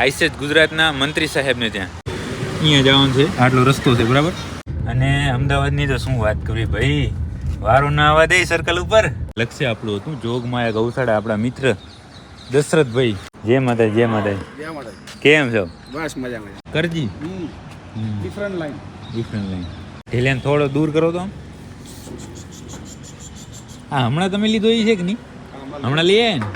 આઈસેજ ગુજરાતના મંત્રી સાહેબને ત્યાં. અહીંયા જવાનું છે. આટલો રસ્તો છે બરાબર? અને અમદાવાદની તો શું વાત કરવી ભાઈ? વારો ના આવવા દે સર્કલ ઉપર. લક્ષ્ય આપણું હતું. જોગમાયા ગૌશાળા આપણા મિત્ર દશરથભાઈ. જય માતા જય માતા કેમ છો? બસ મજા મજા કરજી ડિફરન્ટ લાઈન ડિફરન્ટ લાઈન ઢીલેન થોડો દૂર કરો તો હા હમણાં તમે લીધો એ છે કે નહીં? હમણાં લઈએ ને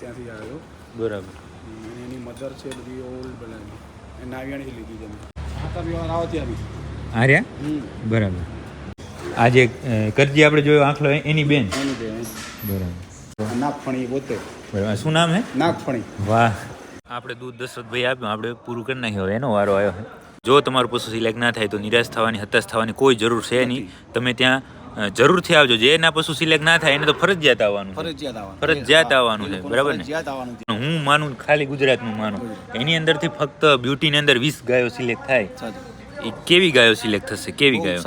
ત્યાંથી આવ્યો બરાબર. અને એની મધર છે બધી ઓલ્ડ બનાવી. એ નાવિયાણીથી લીધી છે માતા વ્યવહાર આવો. આર્યા હમ. બરાબર. આજે કરજી આપણે જોયો આંખલો એની બેન? એની બેન. બરાબર. નાગફણી પોતે. બરાબર. શું નામ હે? નાગફણી. વાહ. આપણે દૂધ દશરથભાઈ આપ્યું આપણે પૂરું કરી નાખ્યું હવે એનો વારો આવ્યો. જો તમારું પશુ સિલેક્ટ ના થાય તો નિરાશ થવાની હતાશ થવાની કોઈ જરૂર છે નહીં. તમે ત્યાં જરૂરથી આવજો. જે એના પશુ સિલેક્ટ ના થાય એને તો ફરજિયાત આવવાનું ફરજિયાત આવવાનું. ફરજિયાત આવવાનું છે, બરાબર ને? હું માનું ખાલી ગુજરાતનું માનું. એની અંદરથી ફક્ત બ્યુટીની અંદર વીસ ગાયો સિલેક્ટ થાય. એ કેવી ગાયો સિલેક્ટ થશે? કેવી ગાયો?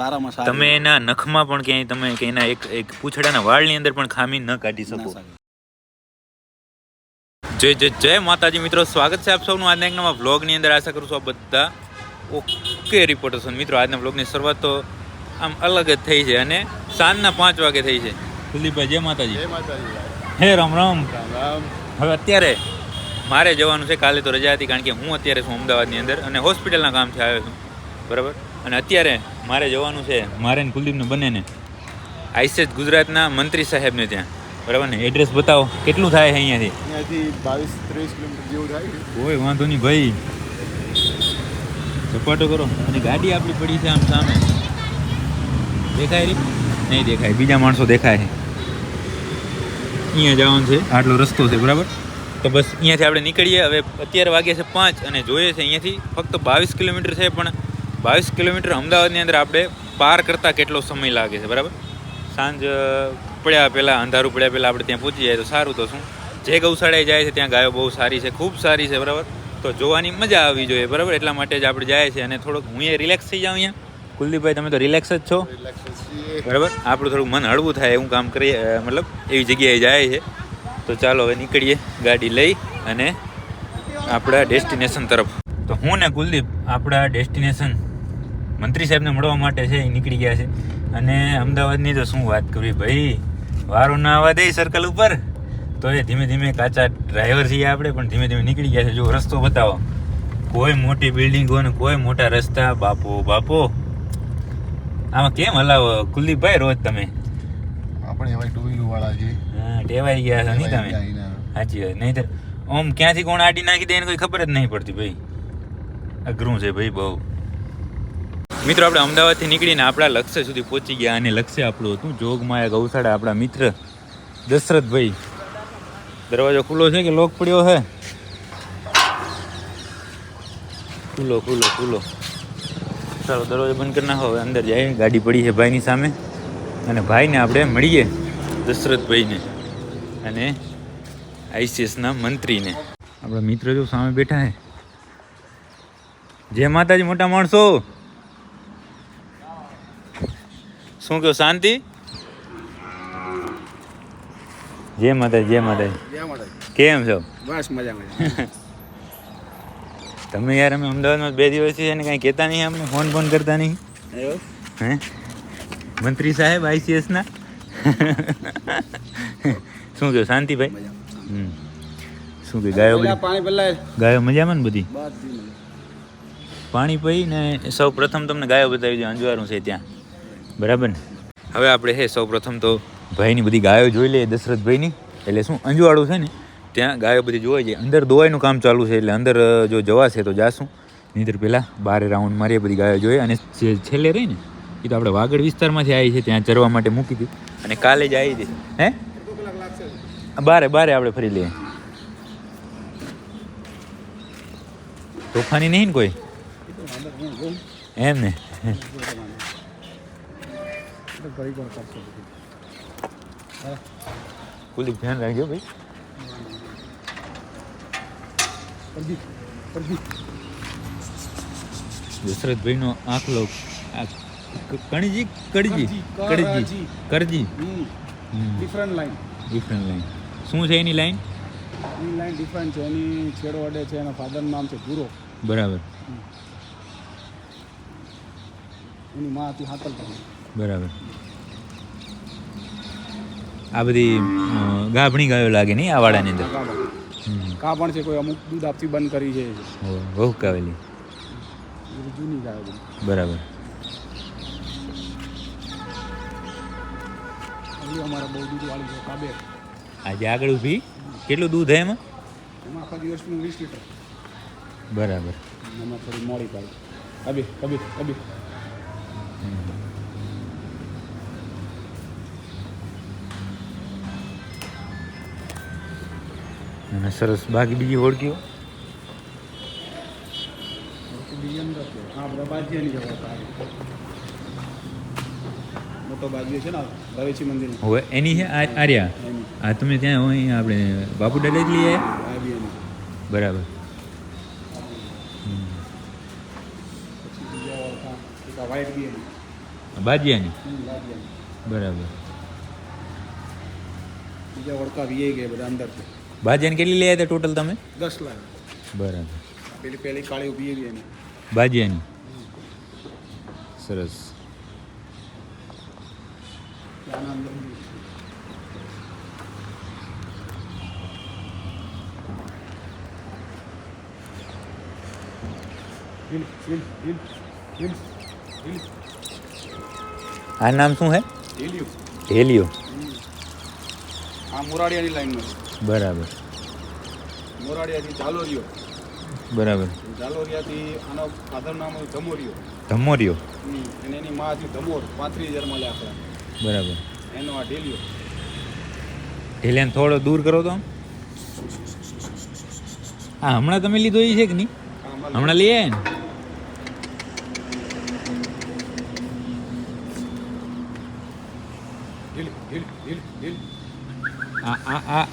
તમે એના નખમાં પણ ક્યાંય તમે એના એક એક પૂછડાના વાળની અંદર પણ ખામી ન કાઢી શકો. જય જય જય માતાજી મિત્રો. સ્વાગત છે આપ સૌનું આજના એક નવા બ્લોગની અંદર. આશા કરું છું આપ બધા ઓકે રિપોર્ટર મિત્રો આજના બ્લોગની શરૂઆત તો આમ અલગ જ થઈ છે અને સાંજના પાંચ વાગે થઈ છે. કુલદીપભાઈ જય માતાજી. હે રામ રામ. હવે અત્યારે મારે જવાનું છે કાલે તો રજા હતી કારણ કે હું અત્યારે છું અમદાવાદની અંદર અને હોસ્પિટલના કામથી આવ્યો છું. બરાબર? અને અત્યારે મારે જવાનું છે મારે ને કુલદીપને બંનેને. આઈસેજ ગુજરાતના મંત્રી સાહેબને ત્યાં. બરાબર ને? એડ્રેસ બતાવો કેટલું થાય છે અહીંયાથી? અહીંયાથી બાવીસ ત્રીસ કિલોમીટર જેવું થાય હોય કોઈ વાંધો નહીં ભાઈ. સપાટો કરો. અને ગાડી આપણી પડી છે આમ સામે. દેખાય રહી? નહીં દેખાય. બીજા માણસો દેખાય અહીંયા જવાનું છે. આટલો રસ્તો છે બરાબર? તો બસ અહીંયાથી આપણે નીકળીએ. હવે અત્યારે વાગ્યા છે પાંચ અને જોઈએ છે અહીંયાથી ફક્ત બાવીસ કિલોમીટર છે પણ બાવીસ કિલોમીટર અમદાવાદની અંદર આપણે પાર કરતાં કેટલો સમય લાગે છે બરાબર? સાંજ પડ્યા પહેલાં અંધારું પડ્યા પહેલાં આપણે ત્યાં પહોંચી જાય તો સારું તો શું? જે ગૌશાળાએ જાય છે ત્યાં ગાયો બહુ સારી છે ખૂબ સારી છે બરાબર? તો જોવાની મજા આવવી જોઈએ બરાબર? એટલા માટે જ આપણે જાય છે અને થોડુંક હું એ રિલેક્સ થઈ જાઉં અહીંયા. કુલદીપભાઈ, તમે તો રિલેક્સ જ છો? બરાબર? આપણું થોડું મન હળવું થાય એવું કામ કરીએ મતલબ એવી જગ્યાએ જાય છે. તો ચાલો હવે નીકળીએ ગાડી લઈ અને આપણા ડેસ્ટિનેશન તરફ. તો હું ને કુલદીપ આપણા ડેસ્ટિનેશન મંત્રી સાહેબને મળવા માટે છે, એ નીકળી ગયા છે. અને અમદાવાદની તો શું વાત કરવી ભાઈ? વારો ના આવવા દે સર્કલ ઉપર. તો એ ધીમે ધીમે કાચા ડ્રાઈવર છીએ આપણે, પણ ધીમે ધીમે નીકળી ગયા છે. જો રસ્તો બતાવો. કોઈ મોટી બિલ્ડિંગો ને કોઈ મોટા રસ્તા, બાપો બાપો. આમાં કેમ હલાવો? કુલદીપભાઈ રોજ તમે. આપણે એવા ટુ વ્હીલર વાળા છે. હા ટેવાઈ ગયા છો નહીં તમે? સાચી વાત. નહીં ઓમ ક્યાંથી કોણ આડી નાખી દે એને કોઈ ખબર જ નહીં પડતી ભાઈ. અઘરું છે ભાઈ બહુ. મિત્રો આપણે અમદાવાદથી નીકળીને આપણા લક્ષ્ય સુધી પહોંચી ગયા અને લક્ષ્ય આપણું હતું. જોગમાયા ગૌશાળા આપણા મિત્ર દશરથભાઈ. દરવાજો ખુલ્લો છે કે લોક પડ્યો છે? ખુલ્લો ખુલ્લો ખુલ્લો. ચાલો દરવાજો બંધ કરી નાખો હવે અંદર જાય. ગાડી પડી છે ભાઈની સામે. અને ભાઈને આપણે મળીએ દશરથભાઈને અને આઈસીએસના મંત્રીને. આપણા મિત્ર જો સામે બેઠા છે. જય માતાજી મોટા માણસો. શું કહો શાંતિ? જય માતાજી જય માતાજી. જય માતાજી. કેમ છો? બસ મજા મજા તમે યાર અમે અમદાવાદમાં બે દિવસથી એને કાંઈ કહેતા નહીં અમને ફોન ફોન કરતા નહીં. હે? મંત્રી સાહેબ આઈસીએસના શું કહ્યું શાંતિભાઈ શું કહ્યું ગાયો બધી? ગાયો મજામાં ને બધી? બધી પાણી પી ને સૌ પ્રથમ તમને ગાયો બતાવી દઉં અંજવારું છે ત્યાં. બરાબર ને? હવે આપણે હે સૌ પ્રથમ તો ભાઈની બધી ગાયો જોઈ લઈએ દશરથભાઈની. એટલે શું અંજવાળું છે ને? ત્યાં ગાયો બધી જોવાઈ જાય. અંદર દોવાઈનું કામ ચાલુ છે એટલે અંદર જો જવાશે તો જાશું. નહીંતર પહેલાં બારે રાઉન્ડ મારીએ બધી ગાયો જોઈએ. અને જે છેલ્લે રહી ને એ તો આપણે વાગડ વિસ્તારમાંથી આવી છે, ત્યાં ચરવા માટે મૂકી હતી અને કાલે જ આવી હતી હે? બારે બારે આપણે ફરી લઈએ. તોફાની નહીં ને કોઈ? એમ ને. કુલદીપ, ધ્યાન રાખજો ભાઈ. દશરથભાઈનો આંખલો આ ક- કણીજી? કડીજી? કડીજી કરજી. ડિફરન્ટ લાઈન ડિફરન્ટ લાઈન શું છે એની લાઈન એની લાઈન ડિફરન્ટ છે. એની છેડો અડે છે. એના ફાધરનું નામ છે ગુરો બરાબર. એની માં હતી હાતલ બરાબર. આ બધી ગાભણી ગાયો લાગે નહીં આ વાડાની અંદર. કા પણ છે કોઈ અમુક દૂધ આપતી બંધ કરી છે. હો, બહુ કાવેલી. જૂની ગાય બરાબર. અમારા અમારે બહુ દૂધ વાળી છે કાબે આજે આગળ ઊભી? કેટલું દૂધ હે એમાં? એમાં આખા દિવસનું વીસ લીટર. બરાબર. એમાં થોડી મોડી પાડી કબી કબી કબી અને સરસ બાકી બીજી ઓળખીઓ બીજી અંદર છે હા બધા બાજીયાની જગ્યા આવે મોટો બાજીયો છે ને રવેચી મંદિર હવે એની છે આ આર્યા એની આ તમે ત્યાં હોય આપણે બાપુ દાદા જ લઈ આવ્યા આ બી એની બરાબર હમ. પછી બીજા ઓળખા એક આ વ્હાઈટ બી એની બાજિયાની હમ, બાજીયાની બરાબર બીજા ઓળખા વીએ ગયા બધા અંદર છે કેટલી લઈ આવ્યા ટોટલ તમે? દસ લાખ. બરાબર. પેલી પેલી કાળી ઊભી એવી એની. ભાજીયાની? સરસ. આ નામ શું છે હિલ્યું. હેલિયો. આ મોરાડિયાની લાઈનમાં બરાબર. મોરાડિયાથી જાલોરિયો બરાબર. જાલોરિયાથી આનો ફાધર નામ ધમોરિયો. ધમોરિયો. અને એની માં હતી ધમોર પાંત્રીસ હજારમાં લે આપણા બરાબર. એનો આ ઢેલિયો. ઢેલિયાને થોડો દૂર કરો તો. હા હમણાં તમે લીધો એ છે કે નહીં? હમણાં લઈ આવ્યા ને હિલ હિલ હિલ હિલ આ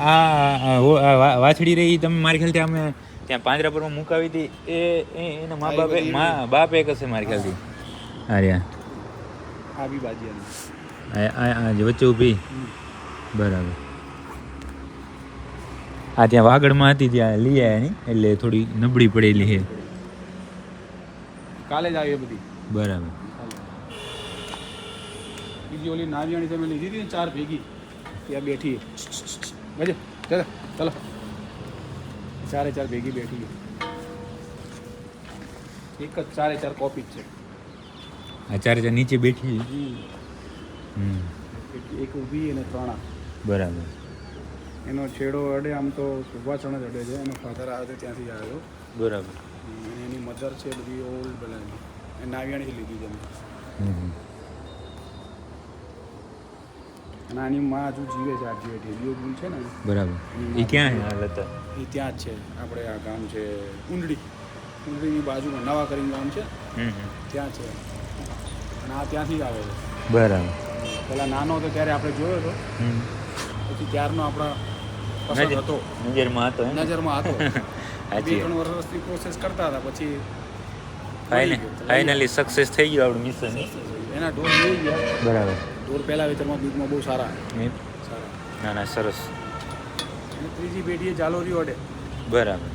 આ વાછડી રહી તમે મારી ખ્યાલથી અમે ત્યાં પાંજરાપુરમાં મુકાવી હતી. એ એના મા બાપે મા બાપ એક હશે મારી ખ્યાલથી. અરે આ. બી બાજીયાની. આ આ- આ જે વચ્ચે ઊભી. બરાબર. આ ત્યાં વાગડમાં હતી ત્યાં લઈ આવ્યા ની એટલે થોડી નબળી પડેલી છે. કાલે જ આવી બધી. બરાબર. બીજી ઓલી નાવિયાણી તમે લીધી હતી ને ચાર ભેગી ત્યાં બેઠી બજે. ચાલો ચાલો. ચારે ચાર ભેગી બેઠી એક જ ચારે ચાર કોપી છે. આ ચારે ચાર નીચે બેઠી એક- ઊભી અને ત્રણ બરાબર. એનો છેડો અડે આમ તો સુભાષણ જ અડે છે. એનો ફાધર આવે છે ત્યાંથી આવ્યો. બરાબર. એની મધર છે બધી ઓલ્ડ બનાવી એ નાવિયાણીથી લીધી છે આની માં હજુ જીવે છે આ જીવે ઢેલીઓ ગુણ છે ને બરાબર. એ ક્યાં છે આ એ ત્યાં જ છે. આપણે આ ગામ છે ઊંડડી ઊંડડીની બાજુમાં નવા કરીને ગામ છે. ત્યાં છે. અને આ ત્યાંથી જ આવે છે. બરાબર. પેલા નાનો હતો ત્યારે આપણે જોયો હતો. પછી ત્યારનો આપણા પસંદ હતો. નજરમાં હતો નજરમાં હતો. બે ત્રણ વર્ષથી પ્રોસેસ કરતા હતા. પછી ફાઇનલ ફાઇનલી સક્સેસ થઈ ગયું આપણું મિશન એના ઢોર લઈ ગયા. બરાબર. ઢોર પહેલા વેતરમાં દૂધમાં બહુ સારા. સારા. ના ના સરસ. અને ત્રીજી પેઢીએ જાલોરી અડે. બરાબર.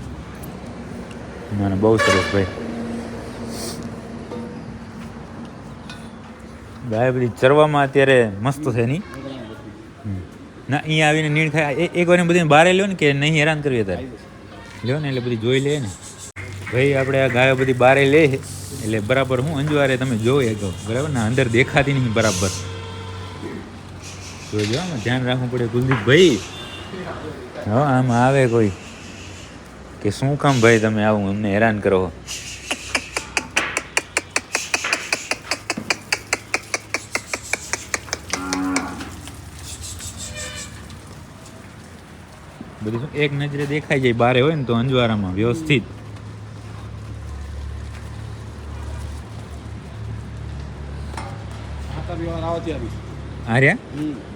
ના ના બહુ સરસ ભાઈ. ગાય બધી ચરવામાં અત્યારે મસ્ત છે નહીં ના અહીંયા આવીને નીણ ખાય. એક વાર બધી બહાર લ્યો ને કે નહીં હેરાન કરવી ત્યારે લ્યો ને એટલે બધી જોઈ લે ને. ભાઈ આપણે આ ગાયો બધી બારે લે એટલે બરાબર હું અંજવારે તમે જોઈ એક બરાબર? ને અંદર દેખાતી નહીં બરાબર. જોજો આમાં ધ્યાન રાખવું પડે કુલદીપભાઈ હા, આમાં આવે કોઈ. કે શું કામ ભાઈ તમે આવું, અમને હેરાન કરો બધું શું? એક નજરે દેખાઈ જાય, બારે હોય ને તો અંજવારામાં વ્યવસ્થિત. ખાતા વ્યવહાર આવે. ત્યાંથી આર્યા.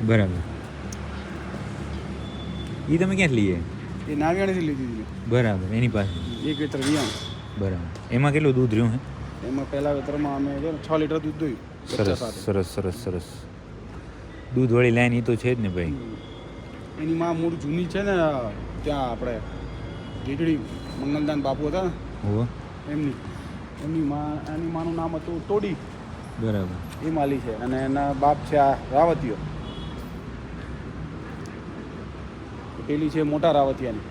બરાબર. એ તમે ક્યાંથી લઈએ એ નાવિયાણીથી લીધી હતી બરાબર એની પાસે. એક વેતર વિયાણ બરાબર. એમાં કેટલું દૂધ રહ્યું હે? એમાં પહેલા વેતરમાં અમે છ લીટર દૂધ દોયું. સરસ સરસ સરસ સરસ. દૂધ વાળી લાઈન એ તો છે જ ને ભાઈ. એની માં મૂળ જૂની છે ને ત્યાં આપણે ગીગડી મંગલદાન બાપુ હતા એમની. એમની માં એની માનું નામ હતું તોડી બરાબર. એ માલી છે અને એના બાપ છે આ રાવતીઓ. પેલી છે મોટા રાવતિયાની.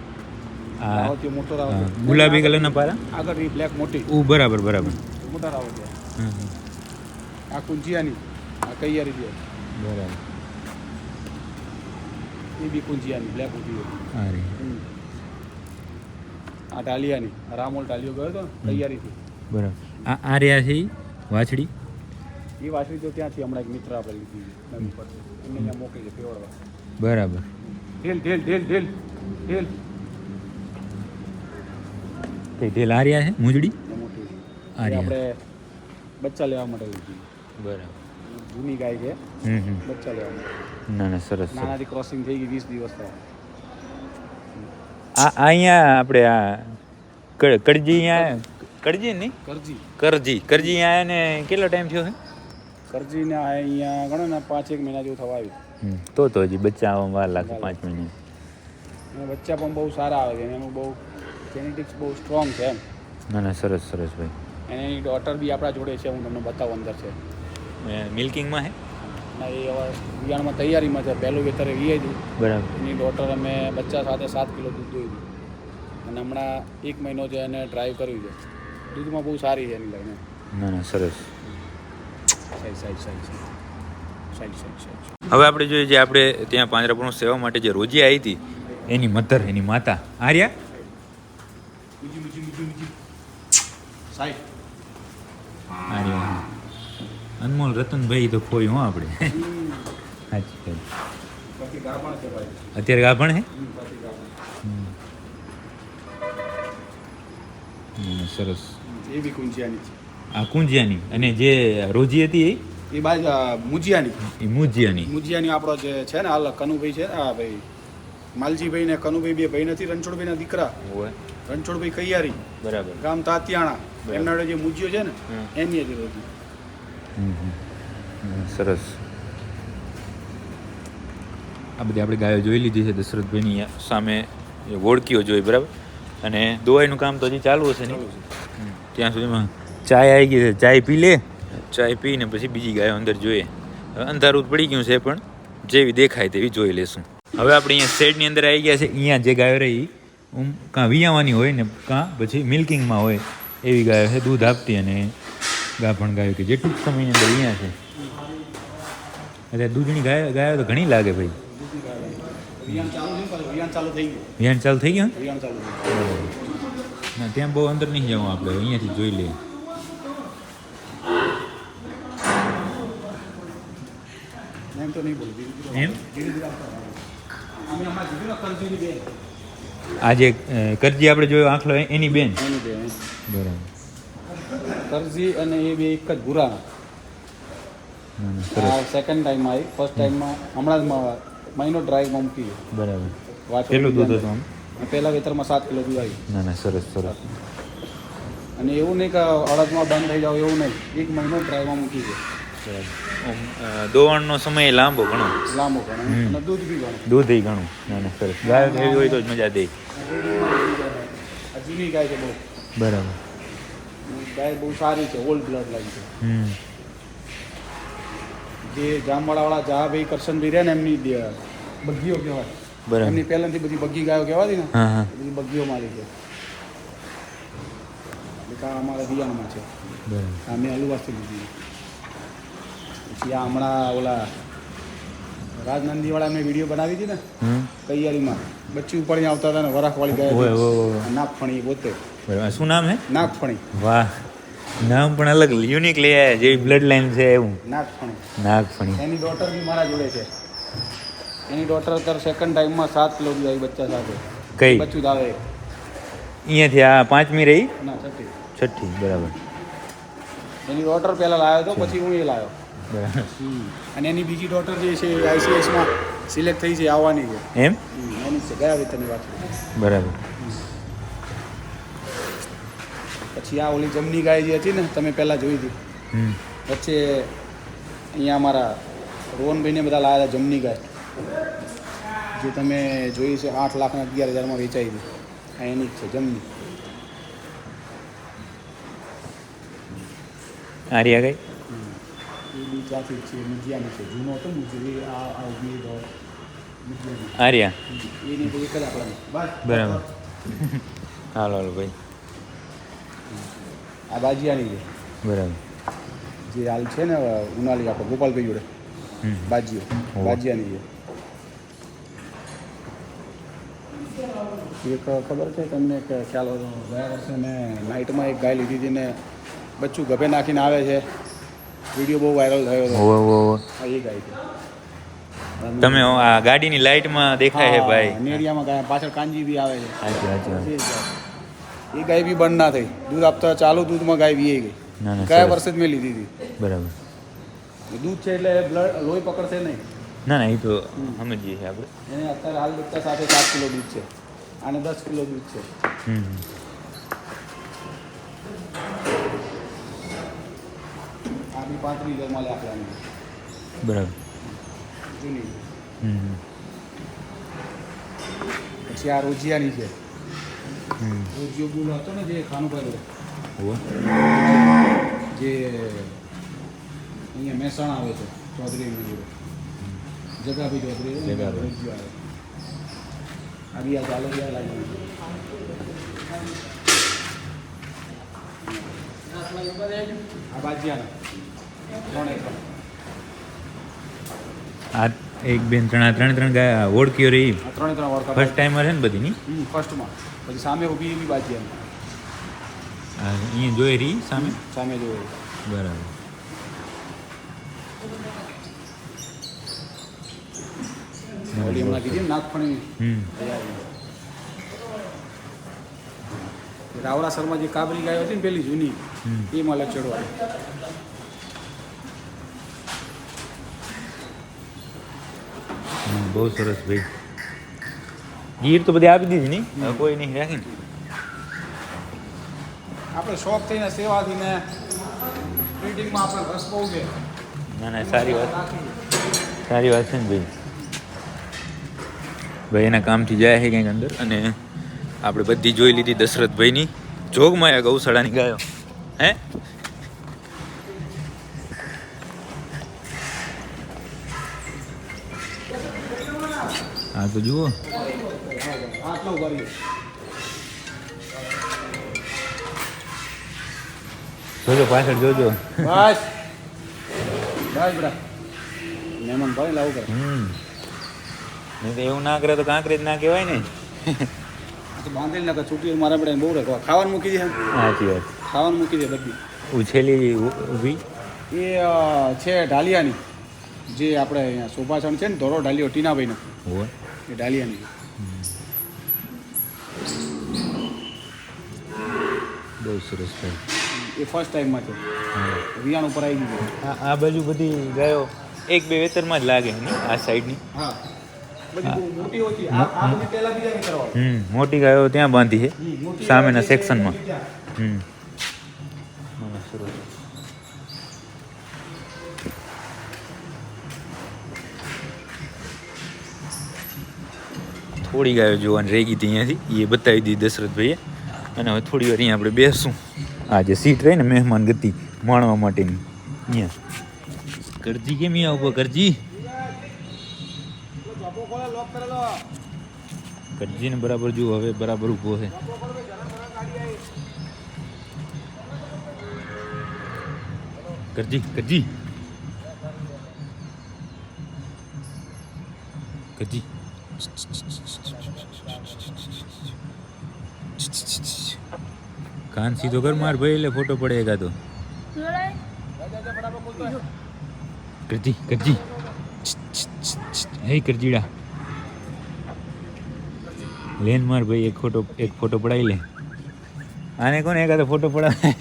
રાવતીઓ મોટો રાવતીયો. ગુલાબી કલરના પારા? આગળ બ્લેક મોટી. ઓ બરાબર બરાબર. મોટા રાવતિયા. આ કુંજિયાની આ કૈયારી છે. બરાબર. એ બી કુંજિયાની બ્લેક કુંજી આ આ ટાલિયાની રામોલ ટાલિયો ગયો હતો તૈયારીથી બરાબર. આ આ રહ્યા છે વાછડી? એ વાસળી તો ત્યાંથી હમણાં એક મિત્ર આપણે લીધી છે નવી પર એમને અહીંયા મોકલી છે પેવડવા. બરાબર. ઢેલ ઢેલ ઢેલ ઢેલ ઢેલ. તે ઢેલ આ રહ્યા છે? મૂંજડી. આપણે બચ્ચા લેવા માટે લીધી બરાબર. જૂની ગાય છે. હમ હમ. બચ્ચા લેવા માટે. ના ના સરસ નાનાથી ક્રોસિંગ થઈ ગઈ વીસ દિવસ થયા. આ આ અહીંયા આપણે આ કડજી અહીંયા કડજી નહીં? કરજી. કરજી. કરજી અહીંયા ને કેટલો ટાઈમ થયો છે? કરજીને આ અહીંયા ઘણો ને પાંચ એક મહિના જેવું થવા આવ્યું. તો તો હજી બચ્ચા આવવામાં વાર લાગે પાંચ મહિના. બચ્ચા પણ બહુ સારા આવે છે એનું બહુ જેનેટિક્સ બહુ સ્ટ્રોંગ છે એમ. ના ના સરસ સરસ ભાઈ. અને એની ડોટર બી આપણા જોડે છે હું તમને બતાવું અંદર છે. મિલ્કિંગમાં હે ના એ હવે વિયાણમાં તૈયારીમાં છે પહેલું વેતર એ હતી બરાબર. એની ડોટર અમે બચ્ચા સાથે સાત કિલો દૂધ દોઈ દીધું. અને હમણાં એક મહિનો છે એને ડ્રાઈવ કર્યું છે. દૂધમાં બહુ સારી છે એની લઈને. ના ના સરસ. હવે આપણે જોઈએ જે આપણે ત્યાં પાંજરાપુર સેવા માટે જે રોજી આવી હતી એની મધર એની માતા. આર્યા? અનમોલ રતનભાઈ તો ખોઈ હો આપણે. સાચી અત્યારે ગાભણ હે? સરસ. એ બી કુંજિયાની છે. કુંજિયાની. અને જે રોજી હતી એ? એ બાજુ આ મુજિયાની. એ મુજિયાની. મુજિયાની આપણો જે છે ને હાલ કનુભાઈ છે આ ભાઈ માલજીભાઈ ને કનુભાઈ બે ભાઈ નથી રણછોડભાઈના દીકરા. રણછોડભાઈ કૈયારી. બરાબર. ગામ તાતિયાણા. એમના જે મુજિયો છે ને એની જ રોજી. સરસ. આ બધી આપણે ગાયો જોઈ લીધી છે દશરથભાઈની સામે એ વોડકીઓ જોઈ બરાબર? અને દોવાઈનું કામ તો હજી ચાલુ હશે ને? ત્યાં સુધીમાં ચાય આવી ગઈ છે. ચાય પી લે. ચાય પીને પછી બીજી ગાયો અંદર જોઈએ. હવે અંધારું પડી ગયું છે પણ જેવી દેખાય તેવી જોઈ લેશું. હવે આપણે અહીંયા શેડની અંદર આવી ગયા છે. અહીંયા જે ગાયો રહી કાં વિયાવાની હોય ને કાં પછી મિલ્કિંગમાં હોય એવી ગાયો છે દૂધ આપતી અને ગાભણ ગાયો કે જે ટૂંક સમયની અંદર અહીંયા છે. એટલે દૂધની ગાય ગાયો તો ઘણી લાગે ભાઈ. વિયાણ ચાલુ છે પાછું વિયાણ ચાલુ થઈ ગયું. વિયાણ ચાલુ થઈ ગયું? વિયાણ ચાલુ થઈ ગયું. ના ત્યાં બહુ અંદર નહીં જવું આપણે. અહીંયાથી જોઈ લઈએ. એમ તો નહીં બોલું એમ? આ જે કરજી આપણે જોયો આંખલો એની બેન? બરાબર. કરજી અને એ બે એક જ ભૂરા. સેકન્ડ ટાઈમમાં આવી. ફર્સ્ટ ટાઈમમાં હમણાં જ મહિનો ડ્રાઈવમાં મૂકી. બરાબર. કેટલું દૂધ હતું પહેલા વેતરમાં સાત કિલો દૂધ આવી ના ના સરસ સરસ. અને એવું નહીં કે અડદમાં બંધ થઈ જાવ એવું નહીં. એક મહિનો ડ્રાઈવમાં મૂકી અ, દોવાણનો સમય લાંબો ઘણો. લાંબો ઘણો દૂધ બી ઘણું. દૂધ ઘણું. ના ના સરસ. ગાયો એવી હોય તો જ મજા દે. જૂની ગાય છે બહુ. બરાબર. ગાય બહુ સારી છે ઓલ્ડ બ્લડ લાઈન છે. હમ. જે જામવાળાવાળા કરશન કરશનભાઈ રહ્યા ને એમની બગીઓ બગ્ગીઓ કહેવાય. બરાબર. એમની પહેલાંથી બધી બગ્ગી ગાયો કહેવાતી ને બધી બગ્ગીઓ મારી છે. અમારા દિયાણમાં છે. અમે અલુવાસથી લીધી આ હમણાં ઓલા રાજનંદીવાળા મેં વીડિયો બનાવી હતી ને તૈયારીમાં. બચ્ચી ઉપાડીને આવતા હતા ને વરાખવાળી ગાય. નાગફણી પોતે. શું નામ હે? નાગફણી. વાહ. નામ પણ અલગ યુનિક લઈ આવ્યા જેવી બ્લડ લાઈન છે એવું. નાગફણી. નાગફણી. એની ડોટર બી મારા જોડે છે. એની ડોટર અત્યારે સેકન્ડ ટાઈમમાં સાત કિલો બી આવી બચ્ચા સાથે. કઈ? બચ્ચું આવે અહીંયાથી આ પાંચમી રહી? ના છઠ્ઠી. છઠ્ઠી બરાબર. એની ડોટર પહેલાં લાવ્યો હતો પછી હું એ લાવ્યો અને એની બીજી ડોટર જે છે આઈસીએસમાં સિલેક્ટ થઈ છે આવવાની છે. એમ? એની છે ગયા વેતનની વાત બરાબર. પછી આ ઓલી જમની ગાય જે હતી ને તમે પહેલાં જોઈ હતી. વચ્ચે અહીંયા અમારા રોહનભાઈને બધા લાવેલા જમની ગાય. જે તમે જોઈ છે આઠ લાખના અગિયાર હજારમાં વેચાઈ હતી. આ એની જ છે જમની. આર્યા એ બી ત્યાંથી છે મુજિયાની છે જૂનો હતો મુજિયા એ આ આ ઊભી તો આર્યા. એની તો એક જ આપણાની બસ. બરાબર. હાલો હાલો ભાઈ. આ બાજીયાની છે. બરાબર. જે હાલ છે ને ઉનાળી આપણે ગોપાલભાઈ જોડે બાજીઓ બાજિયાની છે. એક ખબર છે તમને કે ખ્યાલ હતો ગયા વર્ષે મેં નાઇટમાં એક ગાય લીધી હતી ને બચ્ચું ગભે નાખીને આવે છે. વીડિયો બહુ વાયરલ થયો હતો. ઓહો ઓહો. એ ગાય તમે આ ગાડીની લાઈટમાં દેખાય છે ભાઈ. નેડિયામાં ગાય પાછળ કાંજી બી આવે છે. સાચી સાચી એ ગાય. બી બંધ ના થઈ. દૂધ આપતા ચાલુ દૂધમાં ગાય બી ગઈ. ગયા વર્ષે જ મેં લીધી હતી. બરાબર. દૂધ છે એટલે બ્લડ લોહી પકડશે નહીં. ના ના એ તો સમજીએ છીએ આપણે. એને અત્યારે હાલ દૂધતા સાથે સાત કિલો દૂધ છે. અને દસ કિલો દૂધ છે. હમ. હમ. હજાર પાંત્રીસ હજારમાં બરાબર. જૂની. પછી આ રોજિયાની છે. રોજિયો બુલ હતો ને જે ખાનું પહેલું. જે અહીંયા મહેસાણા આવે છે ચૌધરી ને, જગાભાઈ. રોજિયો આવે. ચાલો બી આ લાગી આ બાજીયાના. ત્રણે ત્રણ આ એક બેન ત્રણ આ ત્રણ ત્રણ ગાય ઓળખ્યો રહી ત્રણે ત્રણ ઓળખા ફર્સ્ટ ટાઈમર છે ને બધી ની હમ, ફર્સ્ટમાં પછી સામે ઊભી એવી બાજી એમ. અહીંયા જોઈ રહી સામે? સામે જોઈ બરાબર. ઓલી હમણાં કીધી નાગફણી. રાવરા શર્મા જે કાબરી ગાયો હતી ને પેલી જૂની. એમાં લચડવા બહુ સરસ ભાઈ. ગીર તો બધી આપી દીધી નહીં? કોઈ નહીં રાખી આપણે શોખ થઈને સેવાથી ને પ્રિન્ટિંગમાં આપણે રસ બહુ છે. ના ના સારી વાત. સારી વાત છે ને ભાઈ. ભાઈ એના કામથી જાય છે કંઈક અંદર અને આપણે બધી જોઈ લીધી દશરથભાઈની. જોગમાયા ગૌશાળાની ગાયો. હે? હા તો જુઓ. જોજો પાછળ જોજો. બસ. બસ બરા મહેમાન ભાઈ લાવું કરે હમ. નહીં તો એવું ના કરે તો કાંકરેજ ના કહેવાય ને. બાંધેલી નાખે છૂટી મારા પડે બહુ રાખવા ખાવાનું મૂકી દે સાચી વાત. ખાવાનું મૂકી દે બધી. ઉછેલી ઊભી એ છે ઢાલિયાની. જે આપણે અહીંયા શોભાસણ છે ને ધોરો ઢાલિયો ટીનાભાઈનો. હોય એ ઢાલિયાની બહુ સરસ ભાઈ. એ ફર્સ્ટ ટાઈમમાં છે. વિયાણ ઉપર આવી ગયું. આ બાજુ બધી ગાયો એક બે વેતરમાં જ લાગે ને આ સાઈડની હા. મોટી ગાયો ત્યાં બાંધી છે. સામેના સેક્શનમાં હમ. થોડી ગાયો જોવાની રહી ગઈ હતી અહીંયાથી. એ બતાવી દીધી દશરથભાઈએ. અને હવે થોડી વાર અહીંયા આપણે બેસું. આ જે સીટ રહી ને મહેમાન ગતિ માણવા માટેની. અહીંયા. કરજી કેમ અહીંયા ઊભો કરજી? કરજીને બરાબર જુઓ, હવે બરાબર ઊભો છે. કરજી કરજી. કરજી. કાન સીધો કર માર ભાઈ એટલે ફોટો પડે એકાદો. કરજી કરજી. હે કરજીડા. લેન માર ભાઈ એક ફોટો એક ફોટો પડાવી લે. આને કોને એકાદો ફોટો પડાવે?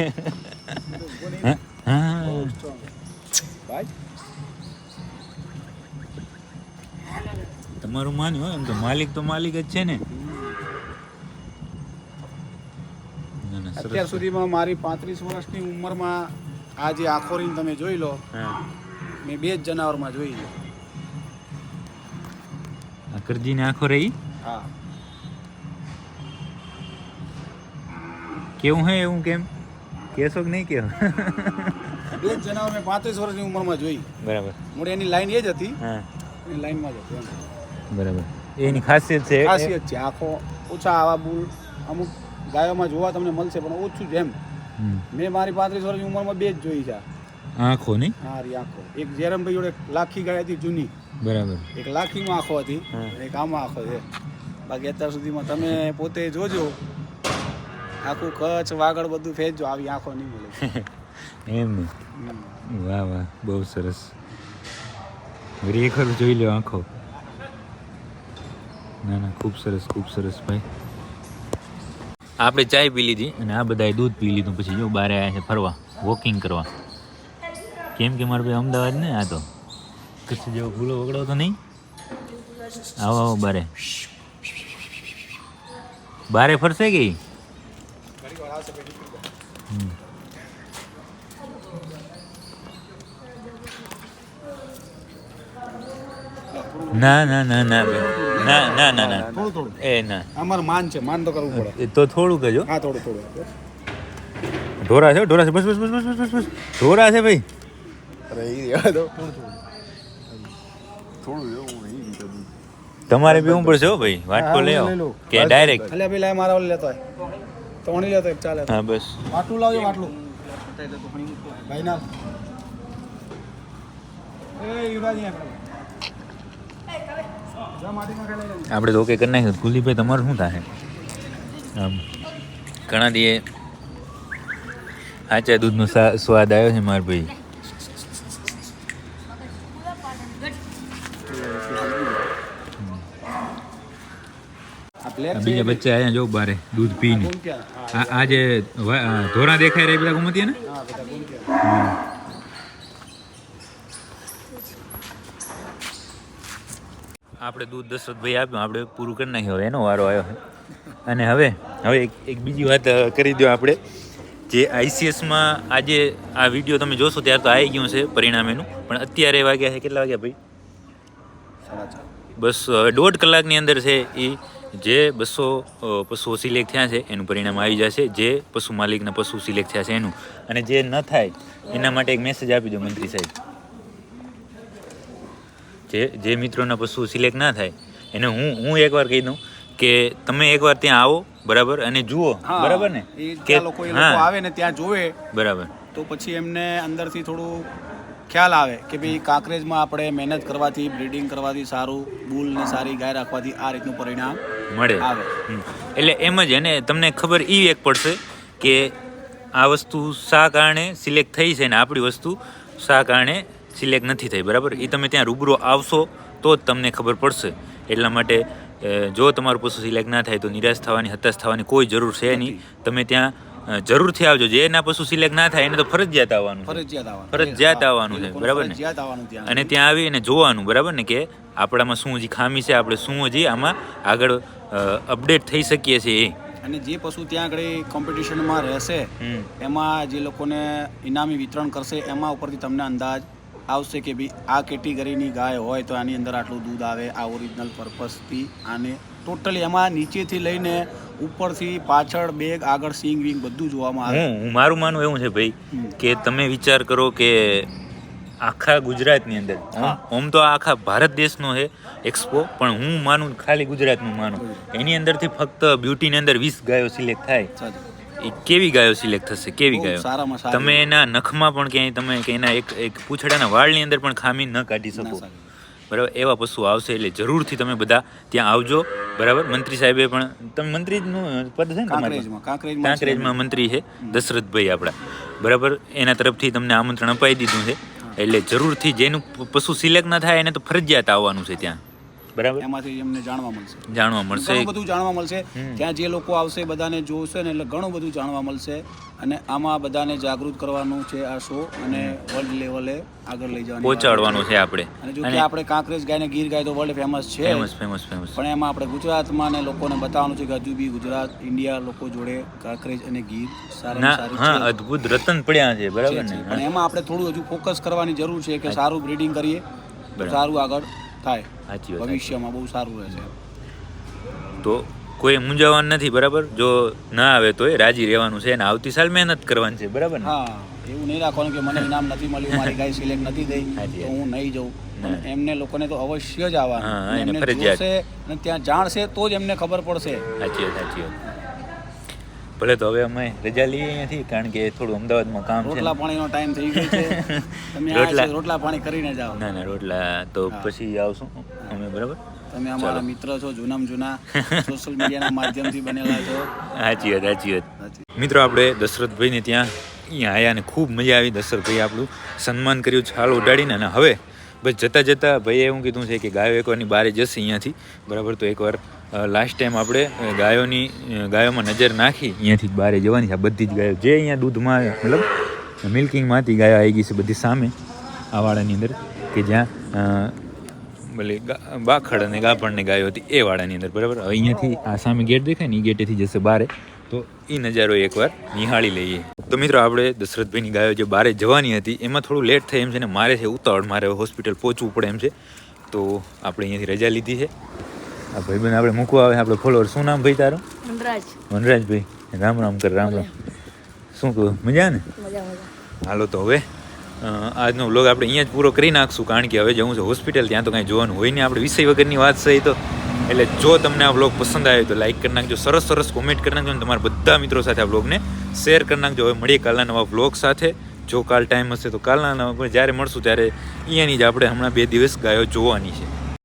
માન્યું હોય એમ તો માલિક તો માલિક જ છે ને. ના, ના. અત્યાર સુધીમાં મારી પાંત્રીસ વર્ષની ઉંમરમાં આ જે આખોરીને તમે જોઈ લો મેં બે જ જનાવરમાં જોઈ લો. કરજીને આંખો રહી? હા. કેવું હે એવું કેમ? કેશો કે નહીં કેવો? બે જ જનાવર મેં પાંત્રીસ વર્ષની ઉંમરમાં જોઈ. બરાબર. મોડે એની લાઈન એ જ હતી. લાઈનમાં જ હતી. બરાબર. એની ખાસિયત છે. ખાસિયત છે. આખો ઓછા આવા બુલ અમુક ગાયોમાં જોવા તમને મળશે પણ ઓછું જ એમ. મેં મારી પાંત્રીસ વર્ષની ઉંમરમાં બે જ જોઈ છે આંખો નહીં હા રી આંખો. એક જેરમભાઈ જોડે લાખી ગાય હતી જૂની. બરાબર. એક લાખીમાં આંખો હતી. એક આમાં આંખો છે. બાકી અત્યાર સુધીમાં તમે પોતે જોજો. આખું કચ્છ વાગડ બધું ફેંચજો આવી આંખો નહીં મળે. એમ. વાહ વાહ. બહુ સરસ. ખરેખર જોઈ લો આંખો. ના ના, ખૂબ સરસ ખૂબ સરસ ભાઈ. આપણે ચાય પી લીધી અને આ બધાએ દૂધ પી લીધું. પછી જો બારે આવ્યા છે ફરવા વોકિંગ કરવા. કેમ કે મારે ભાઈ અમદાવાદ ને આ તો. કચ્છ જેવો ભૂલો વગડો તો નહીં? આવો આવો, બારે. બારે ફરશે કે? ના ના ના ના, ભાઈ. ના ના ના ના. થોડું થોડું. એ ના. અમારું માન છે માન તો કરવું પડે. એ તો થોડું કહેજો. હો. હા થોડું થોડું. ઢોરા છે ઢોરા છે. બસ બસ બસ બસ બસ બસ. ઢોરા છે ભાઈ. અરે એ થોડું થોડું એવું તમારે પીવું પડશે હો ભાઈ. વાટકો લઈ આવો. કે ડાયરેક્ટ અલ્યા પેલા મારા ઓલે લેતો હોય તોણી લેતો હોય, ચાલે. હા બસ. વાટલું લાવજો માટલું ભાઈ ના. એ યુવરાજ અહીંયા જા માટીમાં ખાઈ લઈ લે. આપણે તો ઓકે કરી નાખ્યું કુલદીપભાઈ તમારું શું થાય? આમ ઘણા દીએ આચા દૂધનો સ્વાદ આવ્યો છે માર ભાઈ. બીજા બચ્ચા અહીંયા જો બારે દૂધ પીને. આ જે ધોરા દેખાય રહી પેલા ગુમતી ને હા, બધા ગુંટિયા. આપણે દૂધ દશરથભાઈ આપ્યું આપણે પૂરું કરી નાખ્યું હવે એનો વારો આવ્યો છે. અને હવે હવે એક એક બીજી વાત કરી દો આપણે. જે આઈસીએસમાં આજે આ વીડિયો તમે જોશો ત્યારે તો આવી ગયું છે પરિણામ એનું પણ અત્યારે વાગ્યા છે કેટલા વાગ્યા ભાઈ? બસ દોઢ કલાકની અંદર છે એ જે બસો પશુઓ સિલેક્ટ થયા છે એનું પરિણામ આવી જશે. જે પશુ માલિકના પશુ સિલેક્ટ થયા છે એનું. અને જે ન થાય એના માટે એક મેસેજ આપી દો મંત્રી સાહેબ. જે જે મિત્રોના પશુ સિલેક્ટ ના થાય એને હું હું એકવાર કહી દઉં કે તમે એકવાર ત્યાં આવો બરાબર? અને જુઓ બરાબર ને? કે લોકો આવે ને ત્યાં જોવે બરાબર. તો પછી એમને અંદરથી થોડું ખ્યાલ આવે કે ભાઈ કાંકરેજમાં આપણે મહેનત કરવાથી બ્રીડિંગ કરવાથી સારું બુલ ને સારી ગાય રાખવાથી આ રીતનું પરિણામ મળે. આવે. એટલે એમ જ એને તમને ખબર એ એક પડશે કે આ વસ્તુ શા કારણે સિલેક્ટ થઈ છે ને આપણી વસ્તુ શા કારણે સિલેક્ટ નથી થઈ બરાબર? એ તમે ત્યાં રૂબરૂ આવશો તો જ તમને ખબર પડશે. એટલા માટે જો તમારું પશુ સિલેક્ટ ના થાય તો નિરાશ થવાની હતાશ થવાની કોઈ જરૂર છે નહીં. તમે ત્યાં જરૂરથી આવજો. જે એના પશુ સિલેક્ટ ના થાય એને તો ફરજિયાત આવવાનું ફરજિયાત આવવાનું. છે, બરાબર ને? અને ત્યાં આવી અને જોવાનું બરાબર ને કે આપણામાં શું હજી ખામી છે આપણે શું હજી આમાં આગળ અપડેટ થઈ શકીએ છીએ એ. અને જે પશુ ત્યાં આગળ કોમ્પિટિશનમાં રહેશે. એમાં જે લોકોને ઇનામી વિતરણ કરશે એમાં ઉપરથી તમને અંદાજ આવશે કે ભાઈ આ કેટેગરીની ગાય હોય તો આની અંદર આટલું દૂધ આવે આ ઓરિજિનલ પર્પઝથી આને ટોટલી એમાં નીચેથી લઈને ઉપરથી પાછળ બેગ આગળ સિંગ વિંગ બધું જોવામાં આવે મારું માનવું એવું છે ભાઈ કે તમે વિચાર કરો કે આખા ગુજરાતની અંદર. આમ તો આખા ભારત દેશનો છે એક્સપો પણ હું માનું ખાલી ગુજરાતનું માનું એની અંદરથી ફક્ત બ્યુટીની અંદર વીસ ગાયો સિલેક્ટ થાય. એ કેવી ગાયો સિલેક્ટ થશે? કેવી ગાયો? તમે એના નખમાં પણ ક્યાંય તમે કે એના એક એક પૂંછડાના વાળની અંદર પણ ખામી ન કાઢી શકો. બરાબર? એવા પશુ આવશે એટલે જરૂરથી તમે બધા ત્યાં આવજો. બરાબર? મંત્રી સાહેબે પણ તમે મંત્રીનું પદ છે ને. કાંકરેજમાં મંત્રી છે દશરથભાઈ આપણા. બરાબર? એના તરફથી તમને આમંત્રણ અપાઈ દીધું છે. એટલે જરૂરથી જેનું પશુ સિલેક્ટ ના થાય એને તો ફરજિયાત આવવાનું છે ત્યાં. બરાબર? એમાંથી એમને જાણવા મળશે. જાણવા મળશે. ઘણું બધું જાણવા મળશે. ત્યાં જે લોકો આવશે બધાને જોશે ને એટલે ઘણું બધું જાણવા મળશે. અને આમાં બધાને જાગૃત કરવાનું છે આ શો અને વર્લ્ડ લેવલે આગળ લઈ જવાનું પહોંચાડવાનું છે આપણે. અને જો કે આપણે કાંકરેજ ગાય ને ગીર ગાય તો વર્લ્ડ ફેમસ છે ફેમસ ફેમસ ફેમસ પણ એમાં આપણે ગુજરાતમાં ને લોકોને બતાવવાનું છે કે હજુ બી ગુજરાત ઇન્ડિયા લોકો જોડે કાંકરેજ અને ગીર સારા સારું હા અદ્ભુત રતન પડ્યા છે બરાબર ને? પણ એમાં આપણે થોડું હજુ ફોકસ કરવાની જરૂર છે કે સારું બ્રીડિંગ કરીએ સારું આગળ થાય. સાચી વાત ભવિષ્યમાં બહુ સારું રહેશે. તો કોઈ મૂંઝાવાનું નથી બરાબર? જો ના આવે તોય રાજી રહેવાનું છે અને આવતી સાલ મહેનત કરવાની છે બરાબર ને? હા એવું નહીં રાખવાનું કે મને ઇનામ નથી મળ્યું મારી ગાય સિલેક્ટ નથી થઈ તો હું નહીં જઉં. એમને લોકોને તો અવશ્ય જ આવવાનું. એમને. જોશે અને ત્યાં જાણશે તો જ એમને ખબર પડશે. સાચી વાત સાચી વાત. ભલે તો હવે અમે રજા લઈએ અહીંયાથી કારણ કે થોડું અમદાવાદમાં કામ છે. રોટલા પાણીનો ટાઈમ થઈ ગયો છે. તમે રોટલા- રોટલા પાણી કરીને જાઓ. ના ના રોટલા તો પછી આવશું અમે બરાબર? તમે અમારા મિત્ર છો જૂનામાં જૂના. સોશિયલ મીડિયાના માધ્યમથી બનેલા છો. સાચી વાત સાચી વાત. મિત્રો આપણે દશરથભાઈને ત્યાં અહીંયા આવ્યા અને ખૂબ મજા આવી. દશરથભાઈ આપણું સન્માન કર્યું છાલ ઉડાડીને અને હવે બસ જતાં જતાં ભાઈએ એવું કીધું છે કે ગાયો એકવારની બારે જશે અહીંયાથી. બરાબર, તો એકવાર લાસ્ટ ટાઈમ આપણે ગાયોની ગાયોમાં નજર નાખી, અહીંયાથી બારે જવાની છે. આ બધી જ ગાયો, જે અહીંયા દૂધમાં, મતલબ મિલ્કિંગમાંથી ગાયો આવી ગઈ છે બધી સામે આ વાડાની અંદર, કે જ્યાં ભલે બાખડ અને ગાભણની ગાયો હતી, એ વાડાની અંદર. બરાબર અહીંયાથી આ સામે ગેટ દેખાય ને એ ગેટેથી જશે બારે. તો એ નજારો એકવાર નિહાળી લઈએ. તો મિત્રો આપણે દશરથભાઈની ગાયો જે બારે જવાની હતી એમાં થોડું લેટ થાય એમ છે ને મારે છે ઉતાવળ મારે હોસ્પિટલ પહોંચવું પડે એમ છે. તો આપણે અહીંયાથી રજા લીધી છે. આ ભાઈબંધ આપણે મૂકવા આવે આપણે ફોલોવર શું નામ ભાઈ તારું? વનરાજ. વનરાજભાઈ. રામ રામ કર રામ રામ. શું કહું? મજા ને? હાલો તો હવે આજનો વ્લોગ આપણે અહીંયા જ પૂરો કરી નાખશું, કારણ કે હવે જવું છે હોસ્પિટલ ત્યાં તો કાંઈ જોવાનું હોય નહીં. આપણે વિષય વગરની વાત છે તો. એટલે જો તમને આ વ્લોગ પસંદ આવ્યો તો લાઈક કરી નાખજો, સરસ સરસ કોમેન્ટ કરી નાખજો અને તમારા બધા મિત્રો સાથે આ વ્લોગને શેર કરી નાખજો. હવે મળીએ કાલના નવા વ્લોગ સાથે. જો કાલ ટાઈમ હશે તો કાલના નવા જ્યારે મળશું ત્યારે અહીંયાની જ આપણે હમણાં બે દિવસ ગાયો જોવાની છે.